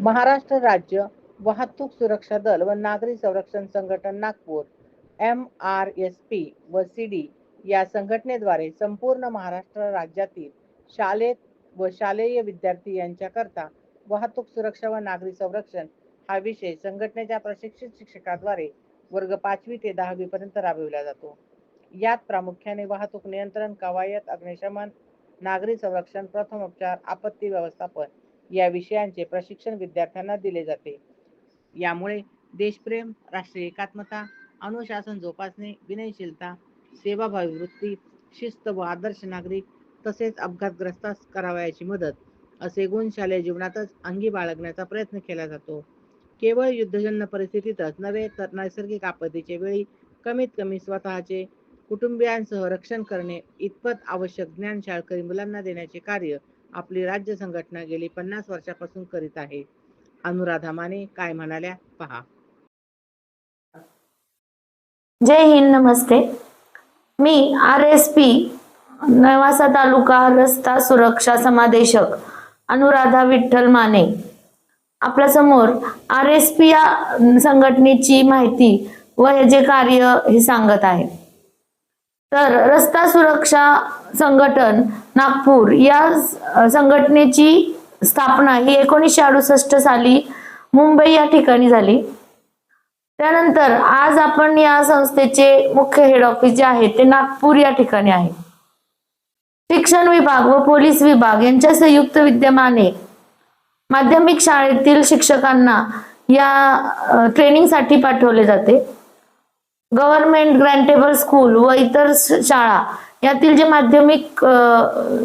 महाराष्ट्र राज्य वाहतूक सुरक्षा दल व नागरी संरक्षण संघटन Nagpur M R S P व सी डी या संघटनेद्वारे संपूर्ण महाराष्ट्र राज्यातील शालेत व शालेय विद्यार्थी यांच्याकरता वाहतूक सुरक्षा व नागरी संरक्षण हा विषय संघटनेच्या प्रशिक्षित शिक्षकाद्वारे वर्ग पाचवी ते दहावी पर्यंत राबविला जातो. यात प्रामुख्याने वाहतूक नियंत्रण कवायत अग्निशमन नागरी संरक्षण प्रथमोपचार आपत्ती व्यवस्थापन या विषयांचे प्रशिक्षण विद्यार्थ्यांना दिले जाते. यामुळे देशप्रेम राष्ट्रीय एकात्मता अनुशासन जोपासणे विनयशीलता सेवाभावी वृत्ती शिस्त व आदर्श नागरिक तसेच अपघातग्रस्तास करावयाची मदत असे गुण शालेय जीवनातच अंगी बाळगण्याचा प्रयत्न केला जातो. केवळ युद्धजन्य परिस्थितीतच नव्हे तर नैसर्गिक आपत्तीचे वेळी कमीत कमी स्वतःचे कुटुंबियांसह रक्षण करणे इतपत आवश्यक ज्ञान शाळकरी मुलांना देण्याचे कार्य आपली राज्य संघटना गेली पन्नास वर्षापासून करीत आहे. अनुराधा माने काय म्हणाल्या? पहा. जय हिंद नमस्ते. मी R S P Nevasa taluka रस्ता सुरक्षा समादेशक अनुराधा विठ्ठल माने. आपल्यासमोर आर एस पी या संघटनेची माहिती व हे जे कार्य हे सांगत आहे. तर रस्ता सुरक्षा संघटन नागपूर या संघटनेची स्थापना ही एकोणीसशे अडुसष्ट साली मुंबई या ठिकाणी झाली. त्यानंतर आज आपण या संस्थेचे मुख्य हेड ऑफिस जे आहे ते नागपूर या ठिकाणी आहे. शिक्षण विभाग व पोलीस विभाग यांच्या संयुक्त विद्यमाने माध्यमिक शाळेतील शिक्षकांना या ट्रेनिंगसाठी पाठवले जाते. गव्हर्नमेंट ग्रँटेबल स्कूल व इतर शाळा यातील जे माध्यमिक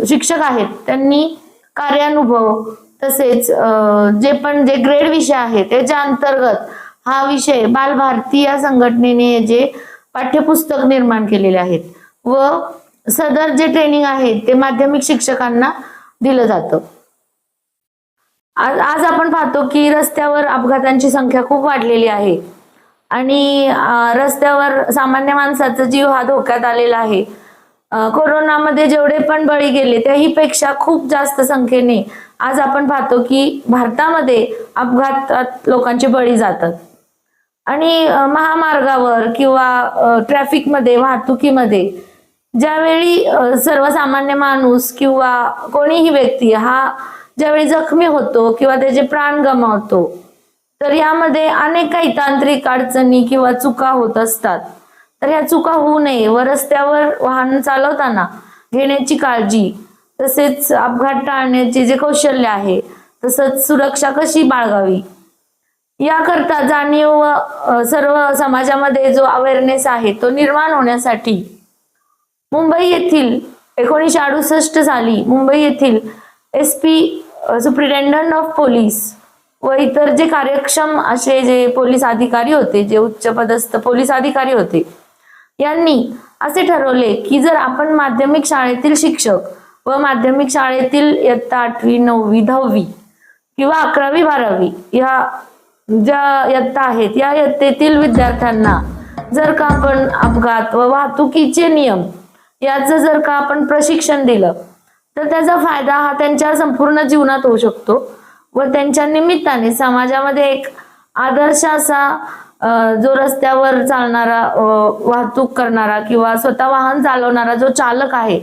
शिक्षक आहेत त्यांनी कार्यानुभव तसेच जे पण जे ग्रेड विषय आहेत त्याच्या अंतर्गत हा विषय बालभारती या संघटनेने जे पाठ्यपुस्तक निर्माण केलेले आहेत व सदर जे ट्रेनिंग आहे ते माध्यमिक शिक्षकांना दिलं जातं. आज आज आपण पाहतो की रस्त्यावर अपघातांची संख्या खूप वाढलेली आहे. आणि रस्त्यावर सामान्य माणसाचा जीव हा धोक्यात आलेला आहे. कोरोनामध्ये जेवढे पण बळी गेले त्याहीपेक्षा खूप जास्त संख्येने आज आपण पाहतो की भारतामध्ये अपघातात लोकांचे बळी जातात. आणि महामार्गावर किंवा ट्रॅफिकमध्ये वाहतुकीमध्ये ज्यावेळी सर्वसामान्य माणूस किंवा कोणीही व्यक्ती हा ज्यावेळी जखमी होतो किंवा त्याचे प्राण गमावतो तर यामध्ये अनेक काही तांत्रिक अडचणी किंवा चुका होत असतात. तर ह्या चुका होऊ नये. व रस्त्यावर वाहन चालवताना घेण्याची काळजी तसेच अपघात टाळण्याचे जे कौशल्य आहे तसंच सुरक्षा कशी बाळगावी? याकरता जाणीव व सर्व समाजामध्ये जो अवेअरनेस आहे तो निर्माण होण्यासाठी मुंबई येथील एकोणीसशे अडुसष्ट साली मुंबई येथील S P superintendent of police व इतर जे कार्यक्षम असे जे पोलीस अधिकारी होते जे उच्च पदस्थ पोलीस अधिकारी होते यांनी असे ठरवले की जर आपण माध्यमिक शाळेतील शिक्षक व माध्यमिक शाळेतील इयत्ता आठवी नववी दहावी किंवा अकरावी बारावी या ज्या इयत्ता आहेत या इयत्तेतील विद्यार्थ्यांना जर का आपण अपघात व वाहतुकीचे नियम याचं जर का आपण प्रशिक्षण दिलं तर त्याचा फायदा हा त्यांच्या संपूर्ण जीवनात होऊ शकतो. व त्यांच्या निमित्ताने समाजामध्ये एक आदर्श असा जो रस्त्यावर चालणारा वाहतूक करणारा किंवा स्वतः वाहन चालवणारा जो चालक आहे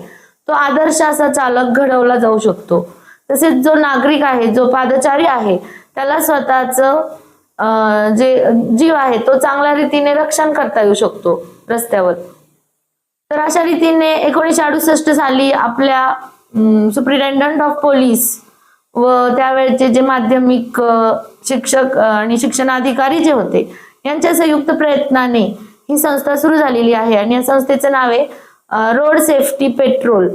तो आदर्श असा चालक घडवला जाऊ शकतो. तसेच जो नागरिक आहे जो पादचारी आहे त्याला स्वतःच जे जीव आहे तो चांगल्या रीतीने रक्षण करता येऊ शकतो रस्त्यावर. तर अशा रीतीने एकोणीसशे अडुसष्ट साली आपल्या सुप्रिटेंडंट ऑफ पोलीस व त्यावेळचे जे माध्यमिक शिक्षक आणि शिक्षणाधिकारी जे होते यांच्या संयुक्त प्रयत्नाने ही संस्था सुरू झालेली आहे. आणि या संस्थेचं नाव आहे रोड सेफ्टी पेट्रोल.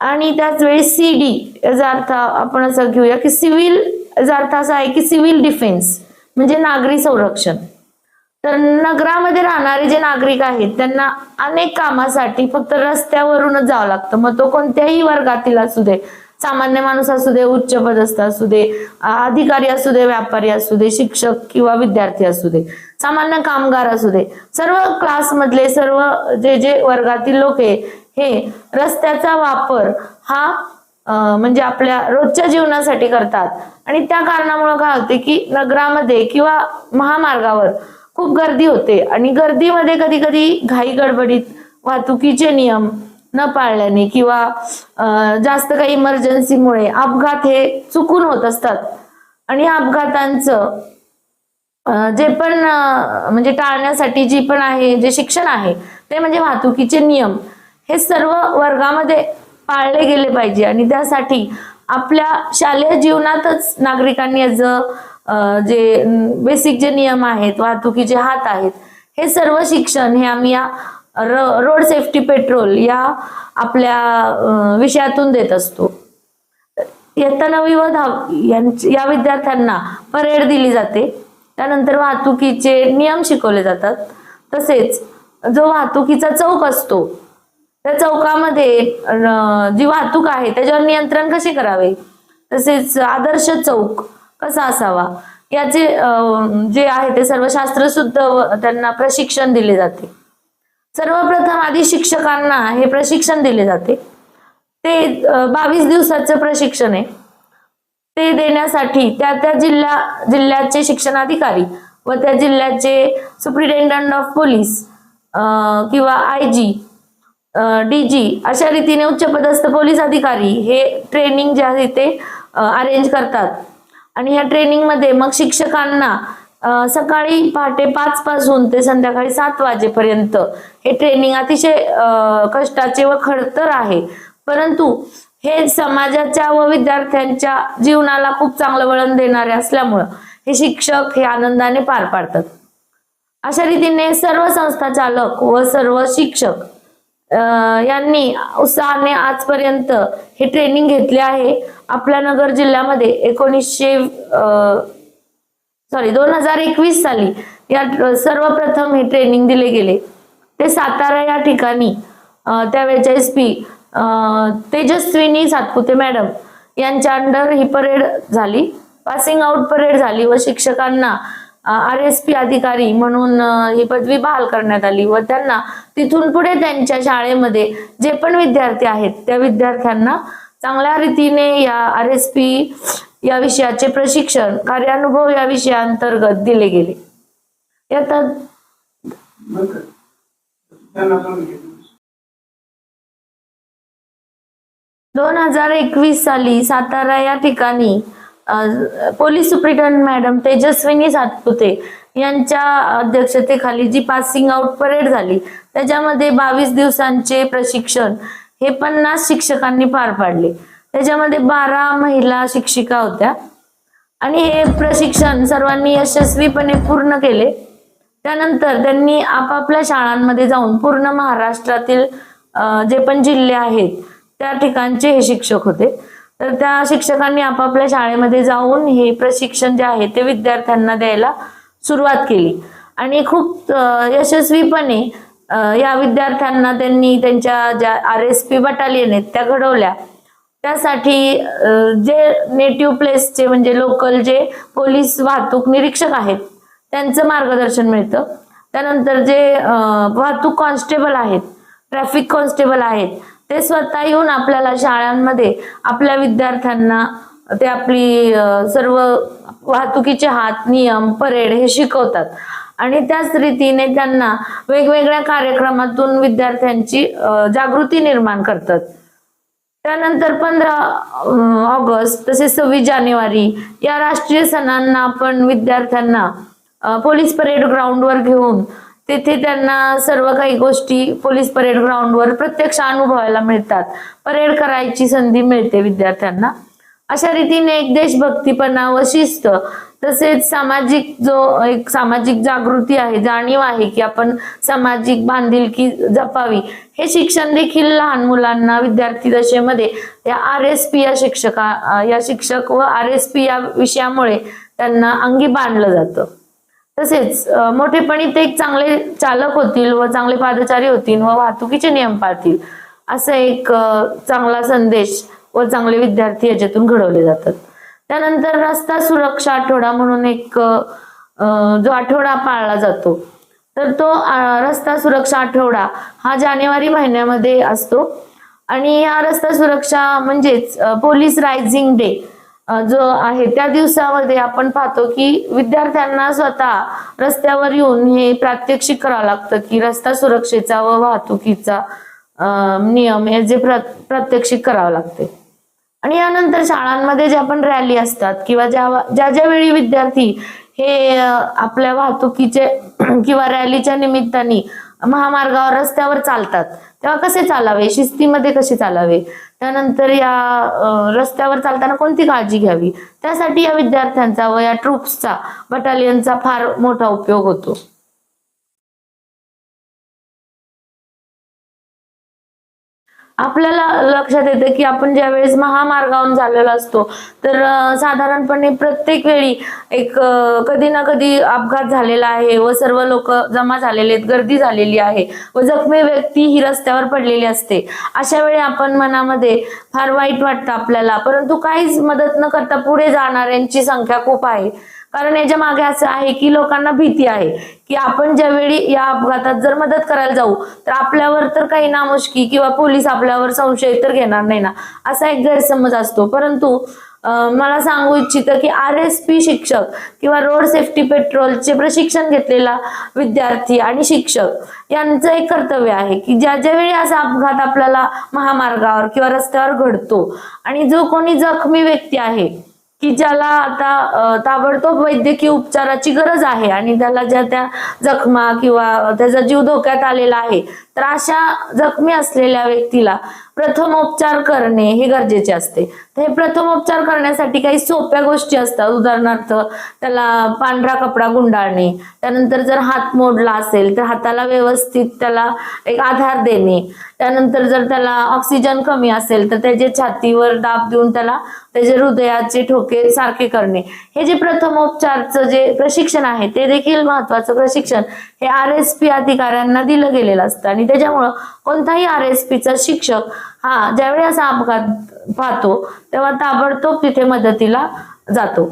आणि त्याच वेळी सी डी याचा अर्थ आपण असं घेऊया की सिव्हिल याचा अर्थ असा आहे की सिव्हिल डिफेन्स म्हणजे नागरी संरक्षण. तर नगरामध्ये राहणारे जे नागरिक आहेत त्यांना अनेक कामासाठी फक्त रस्त्यावरूनच जावं लागतं. मग तो कोणत्याही वर्गातील असू दे सामान्य माणूस असू दे उच्च पदस्थ असू दे अधिकारी असू दे व्यापारी असू दे शिक्षक किंवा विद्यार्थी असू दे सामान्य कामगार असू दे सर्व क्लासमधले सर्व जे जे वर्गातील लोक आहे हे रस्त्याचा वापर हा म्हणजे आपल्या रोजच्या जीवनासाठी करतात. आणि त्या कारणामुळे काय होते की नगरामध्ये किंवा महामार्गावर खूप गर्दी होते. आणि गर्दीमध्ये कधी कधी घाई गडबडीत वाहतुकीचे नियम न पाळल्याने किंवा जास्त काही इमर्जन्सीमुळे अपघात हे चुकून होत असतात. आणि या अपघातांचं जे पण म्हणजे टाळण्यासाठी जी पण आहे जे शिक्षण आहे ते म्हणजे वाहतुकीचे नियम हे सर्व वर्गामध्ये पाळले गेले पाहिजे. आणि त्यासाठी आपल्या शालेय जीवनातच नागरिकांनी याच जे बेसिक जे नियम आहेत वाहतुकीचे हात आहेत हे सर्व शिक्षण हे आम्ही या रोड सेफ्टी पेट्रोल या आपल्या विषयातून देत असतो. इयत्ता नवी व दहावी या विद्यार्थ्यांना परेड दिली जाते. त्यानंतर वाहतुकीचे नियम शिकवले जातात. तसेच जो वाहतुकीचा चौक असतो त्या चौकामध्ये जी वाहतूक आहे त्याच्यावर नियंत्रण कसे करावे? तसेच आदर्श चौक कसा असावा? याचे जे आहे ते सर्व शास्त्र सुद्धा त्यांना प्रशिक्षण दिले जाते. सर्वप्रथम आधी शिक्षकांना हे प्रशिक्षण दिले जाते. ते बावीस दिवसाचं प्रशिक्षण आहे. ते देण्यासाठी त्या त्या जिल्हा जिल्ह्याचे शिक्षणाधिकारी व त्या जिल्ह्याचे सुप्रिटेंडंट ऑफ पोलीस किंवा आय जी डी जी अशा रीतीने उच्चपदस्थ पोलीस अधिकारी हे ट्रेनिंग जे आहे ते अरेंज करतात. आणि ह्या ट्रेनिंगमध्ये मग शिक्षकांना सकाळी पहाटे पाच पासून ते संध्याकाळी सात वाजेपर्यंत हे ट्रेनिंग अतिशय कष्टाचे व खडतर आहे. परंतु हे समाजाच्या व विद्यार्थ्यांच्या जीवनाला खूप चांगलं वळण देणारे असल्यामुळं हे शिक्षक हे आनंदाने पार पाडतात. अशा रीतीने सर्व संस्था चालक व सर्व शिक्षक यांनी उत्साहाने आजपर्यंत हे ट्रेनिंग घेतले आहे. आपल्या नगर जिल्ह्यामध्ये एकोणीसशे सॉरी दोन हजार एकवीस साली या सर्वप्रथम हे ट्रेनिंग दिले गेले. ते सातारा या ठिकाणी त्यावेळेच्या S P Tejaswini Satpute madam यांच्या अंडर ही परेड झाली. पासिंग आउट परेड झाली व शिक्षकांना आर एस पी अधिकारी म्हणून ही पदवी बहाल करण्यात आली व त्यांना तिथून पुढे त्यांच्या शाळेमध्ये जे पण विद्यार्थी आहेत त्या विद्यार्थ्यांना चांगल्या रीतीने या आर एस पी या विषयाचे प्रशिक्षण कार्यानुभव या विषयाअंतर्गत दिले गेले. यात दोन हजार एकवीस साली सातारा या ठिकाणी police superintendent madam Tejaswini Satpute यांच्या अध्यक्षतेखाली जी पासिंग आउट परेड झाली त्याच्यामध्ये बावीस दिवसांचे प्रशिक्षण हे पन्नास शिक्षकांनी पार पाडले. त्याच्यामध्ये बारा महिला शिक्षिका होत्या. आणि हे प्रशिक्षण सर्वांनी यशस्वीपणे पूर्ण केले. त्यानंतर त्यांनी आपापल्या शाळांमध्ये जाऊन पूर्ण महाराष्ट्रातील जे पण जिल्हे आहेत त्या ठिकाणचे हे शिक्षक होते. तर त्या शिक्षकांनी आपापल्या शाळेमध्ये जाऊन हे प्रशिक्षण जे आहे ते विद्यार्थ्यांना द्यायला सुरुवात केली. आणि खूप यशस्वीपणे या विद्यार्थ्यांना त्यांनी त्यांच्या ज्या आर एस पी बटालियन आहेत त्या घडवल्या. त्यासाठी जे नेटिव्ह प्लेसचे म्हणजे लोकल जे पोलीस वाहतूक निरीक्षक आहेत त्यांचं मार्गदर्शन मिळतं. त्यानंतर जे वाहतूक कॉन्स्टेबल आहेत ट्रॅफिक कॉन्स्टेबल आहेत ते स्वतः येऊन आपल्याला शाळांमध्ये आपल्या विद्यार्थ्यांना ते आपली सर्व वाहतुकीचे हात नियम परेड हे शिकवतात. आणि त्याच रीतीने त्यांना वेगवेगळ्या कार्यक्रमातून विद्यार्थ्यांची जागृती निर्माण करतात. त्यानंतर पंधरा ऑगस्ट तसेच सव्वीस जानेवारी या राष्ट्रीय सणांना आपण विद्यार्थ्यांना पोलीस परेड ग्राउंडवर घेऊन तेथे त्यांना सर्व काही गोष्टी पोलीस परेड ग्राउंडवर प्रत्यक्ष अनुभवायला मिळतात. परेड करायची संधी मिळते विद्यार्थ्यांना. अशा रीतीने एक देशभक्तीपणा व शिस्त तसेच सामाजिक जो एक सामाजिक जागृती आहे जाणीव आहे की आपण सामाजिक बांधिलकी जपावी. हे शिक्षण देखील लहान मुलांना विद्यार्थी दशेमध्ये या आर एस पी या शिक्षका या शिक्षक व आर एस पी या विषयामुळे त्यांना अंगी बांधलं जातं. तसेच मोठेपणी ते एक चांगले चालक होतील व चांगले पादचारी होतील व वाहतुकीचे नियम पाळतील असा एक चांगला संदेश व चांगले विद्यार्थी याच्यातून घडवले जातात. त्यानंतर रस्ता सुरक्षा आठवडा म्हणून एक जो आठवडा पाळला जातो. तर तो रस्ता सुरक्षा आठवडा हा जानेवारी महिन्यामध्ये असतो. आणि या रस्ता सुरक्षा म्हणजेच पोलीस रायझिंग डे जो आहे त्या दिवसामध्ये आपण पाहतो की विद्यार्थ्यांना स्वतः रस्त्यावर येऊन हे प्रात्यक्षिक करावं लागतं की रस्ता सुरक्षेचा व वाहतुकीचा नियम हे जे प्र प्रात्यक्षिक करावं लागते. आणि यानंतर शाळांमध्ये ज्या पण रॅली असतात किंवा ज्या ज्या ज्या वेळी विद्यार्थी हे आपल्या वाहतुकीचे किंवा रॅलीच्या निमित्ताने महामार्गावर रस्त्यावर चालतात तेव्हा कसे चालावे? शिस्तीमध्ये कसे चालावे? त्यानंतर या रस्त्यावर चालताना कोणती काळजी घ्यावी? त्यासाठी या विद्यार्थ्यांचा व या ट्रुप्सचा बटालियनचा फार मोठा उपयोग होतो. आपल्याला लक्षात येतं की आपण ज्या वेळेस महामार्गावरून चाललेलो असतो तर साधारणपणे प्रत्येक वेळी एक कधी ना कधी अपघात झालेला आहे व सर्व लोक जमा झालेले आहेत गर्दी झालेली आहे व जखमी व्यक्ती ही रस्त्यावर पडलेली असते. अशा वेळी आपण मनामध्ये फार वाईट वाटतं आपल्याला परंतु काहीच मदत न करता पुढे जाणाऱ्यांची संख्या खूप आहे. कारण याच्या मागे असं आहे की लोकांना भीती आहे की आपण ज्यावेळी या अपघातात जर मदत करायला जाऊ तर आपल्यावर तर काही नामुष्की किंवा पोलीस आपल्यावर संशय तर घेणार नाही ना? असा एक गैरसमज असतो. परंतु मला सांगू इच्छितं की आर एस पी शिक्षक किंवा रोड सेफ्टी पेट्रोलचे प्रशिक्षण घेतलेला विद्यार्थी आणि शिक्षक यांचं एक कर्तव्य आहे की ज्या ज्यावेळी असा अपघात आपल्याला महामार्गावर किंवा रस्त्यावर घडतो आणि जो कोणी जखमी व्यक्ती आहे की ज्याला आता ताबडतोब वैद्यकीय उपचाराची गरज आहे आणि त्याला ज्या त्या जखमा किंवा त्याचा जीव धोक्यात आलेला आहे तर अशा जखमी असलेल्या व्यक्तीला प्रथमोपचार करणे हे गरजेचे असते. तर हे प्रथमोपचार करण्यासाठी काही सोप्या गोष्टी असतात. उदाहरणार्थ त्याला पांढरा कपडा गुंडाळणे त्यानंतर जर हात मोडला असेल तर हाताला व्यवस्थित त्याला एक आधार देणे त्यानंतर जर त्याला ऑक्सिजन कमी असेल तर त्याचे छातीवर दाब देऊन त्याला त्याचे हृदयाचे ठोके सारखे करणे. हे जे प्रथमोपचारचं जे प्रशिक्षण आहे ते देखील महत्वाचं प्रशिक्षण. हे आर एस पी अधिकाऱ्यांना दिलं गेलेलं असतं. आणि त्याच्यामुळं कोणताही आर एस पीचा शिक्षक हा ज्यावेळी असा अपघात पाहतो तेव्हा ताबडतोब तिथे मदतीला जातो.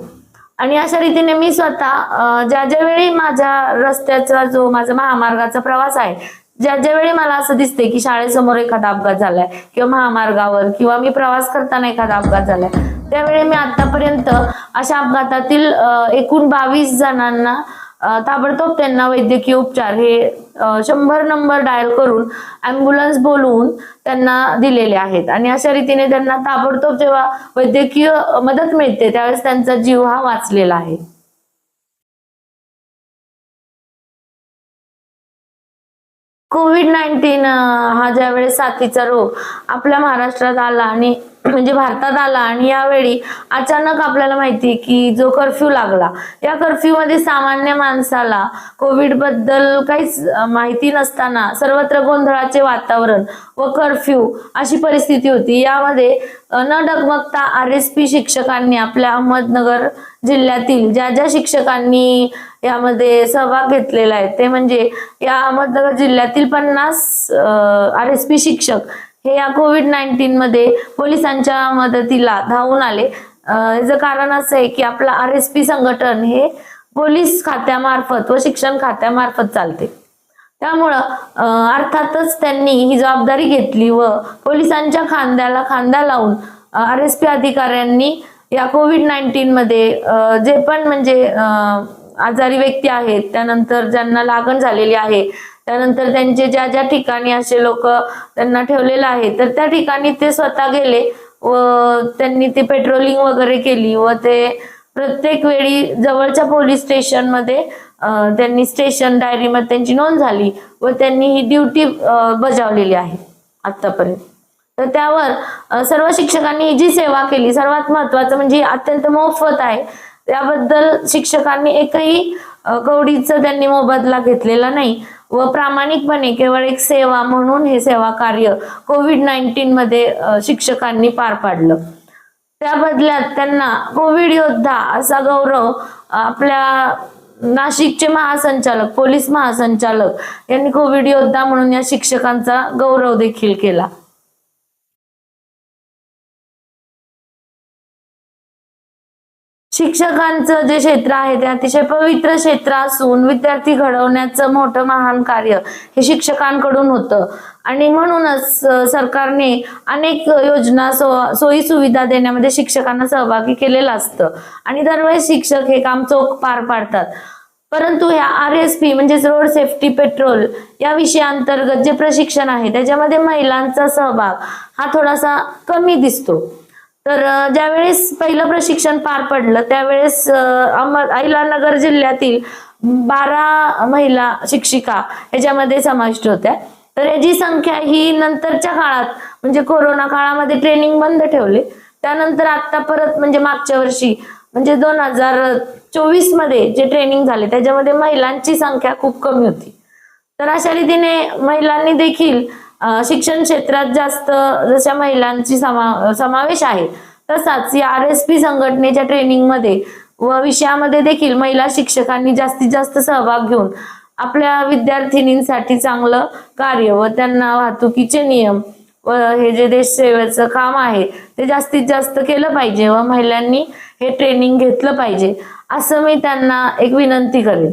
आणि अशा रीतीने मी स्वतः ज्या ज्या वेळी माझ्या रस्त्याचा जो माझा महामार्गाचा प्रवास आहे ज्या ज्या वेळी मला असं दिसते की शाळेसमोर एखादा अपघात झालाय किंवा महामार्गावर किंवा मी प्रवास करताना एखादा अपघात झालाय त्यावेळी मी आतापर्यंत अशा अपघातातील एकूण बावीस जणांना ताबडतोब त्यांना वैद्यकीय उपचार हे शंभर नंबर डायल करून अँब्युलन्स बोलवून त्यांना दिलेले आहेत. आणि अशा रीतीने त्यांना ताबडतोब जेव्हा वैद्यकीय मदत मिळते त्यावेळेस त्यांचा जीव हा वाचलेला आहे. कोविड नाईन्टीन हा ज्यावेळेस साथीचा रोग आपल्या महाराष्ट्रात आला आणि म्हणजे भारतात आला आणि यावेळी अचानक आपल्याला माहिती की जो कर्फ्यू लागला या कर्फ्यू मध्ये सामान्य माणसाला कोविडबद्दल काहीच माहिती नसताना सर्वत्र गोंधळाचे वातावरण व कर्फ्यू अशी परिस्थिती होती. यामध्ये न डगमगता आर एस पी शिक्षकांनी आपल्या अहमदनगर जिल्ह्यातील ज्या ज्या शिक्षकांनी यामध्ये सहभाग घेतलेला आहे ते म्हणजे या अहमदनगर जिल्ह्यातील पण पन्नास आर एस पी शिक्षक. हे या कोविड नाईन्टीन मध्ये पोलिसांच्या मदतीला धावून आले. याचं कारण असं आहे की आपलं आर एस पी संघटन हे पोलीस खात्यामार्फत व शिक्षण खात्यामार्फत चालते. त्यामुळं अर्थातच त्यांनी ही जबाबदारी घेतली व पोलिसांच्या खांद्याला खांदा लावून आर एस पी अधिकाऱ्यांनी या कोविड नाईन्टीन मध्ये जे पण म्हणजे आजारी व्यक्ती आहेत त्यानंतर ज्यांना लागण झालेली आहे त्यानंतर त्यांचे ज्या ज्या ठिकाणी असे लोक त्यांना ठेवलेलं आहे तर त्या ठिकाणी ते स्वतः गेले व त्यांनी ते पेट्रोलिंग वगैरे केली व ते प्रत्येक वेळी जवळच्या पोलीस स्टेशनमध्ये त्यांनी स्टेशन डायरीमध्ये त्यांची नोंद झाली व त्यांनी ही ड्युटी बजावलेली आहे आतापर्यंत. तर त्यावर सर्व शिक्षकांनी ही जी सेवा केली सर्वात महत्वाचं म्हणजे अत्यंत मोफत आहे त्याबद्दल शिक्षकांनी एकही कवडीचा त्यांनी मोबदला घेतलेला नाही. व प्रामाणिकपणे केवळ एक सेवा म्हणून हे सेवा कार्य कोविड नाईन्टीन मध्ये शिक्षकांनी पार पाडलं. त्या बदल्यात त्यांना कोविड योद्धा असा गौरव आपल्या नाशिकचे महासंचालक पोलीस महासंचालक यांनी कोविड योद्धा म्हणून या शिक्षकांचा गौरव देखील केला. शिक्षकांचं जे क्षेत्र आहे ते अतिशय पवित्र क्षेत्र असून विद्यार्थी घडवण्याचं मोठं महान कार्य हे शिक्षकांकडून होतं. आणि म्हणूनच सरकारने अनेक योजना सो सोयी सुविधा देण्यामध्ये शिक्षकांना सहभागी केलेलं असतं. आणि दरवेळेस शिक्षक हे काम चोख पार पाडतात. परंतु ह्या आर एस पी म्हणजेच रोड सेफ्टी पेट्रोल या विषयाअंतर्गत जे प्रशिक्षण आहे त्याच्यामध्ये महिलांचा सहभाग हा थोडासा कमी दिसतो. तर ज्यावेळेस पहिलं प्रशिक्षण पार पडलं त्यावेळेस अहमद अहिलानगर जिल्ह्यातील बारा महिला शिक्षिका याच्यामध्ये समाविष्ट होत्या. तर याची संख्या ही नंतरच्या काळात म्हणजे कोरोना काळामध्ये ट्रेनिंग बंद ठेवले. त्यानंतर आता परत म्हणजे मागच्या वर्षी म्हणजे दोन हजार चोवीसमध्ये जे ट्रेनिंग झाले त्याच्यामध्ये महिलांची संख्या खूप कमी होती. तर अशा रीतीने महिलांनी देखील शिक्षण क्षेत्रात जास्त जशा महिलांची समा समावेश आहे तसाच या आर एस पी संघटनेच्या ट्रेनिंगमध्ये व विषयामध्ये देखील महिला शिक्षकांनी जास्तीत जास्त सहभाग घेऊन आपल्या विद्यार्थिनींसाठी चांगलं कार्य व त्यांना वाहतुकीचे नियम व हे जे देश सेवेचं काम आहे ते जास्तीत जास्त केलं पाहिजे व महिलांनी हे ट्रेनिंग घेतलं पाहिजे असं मी त्यांना एक विनंती करेन.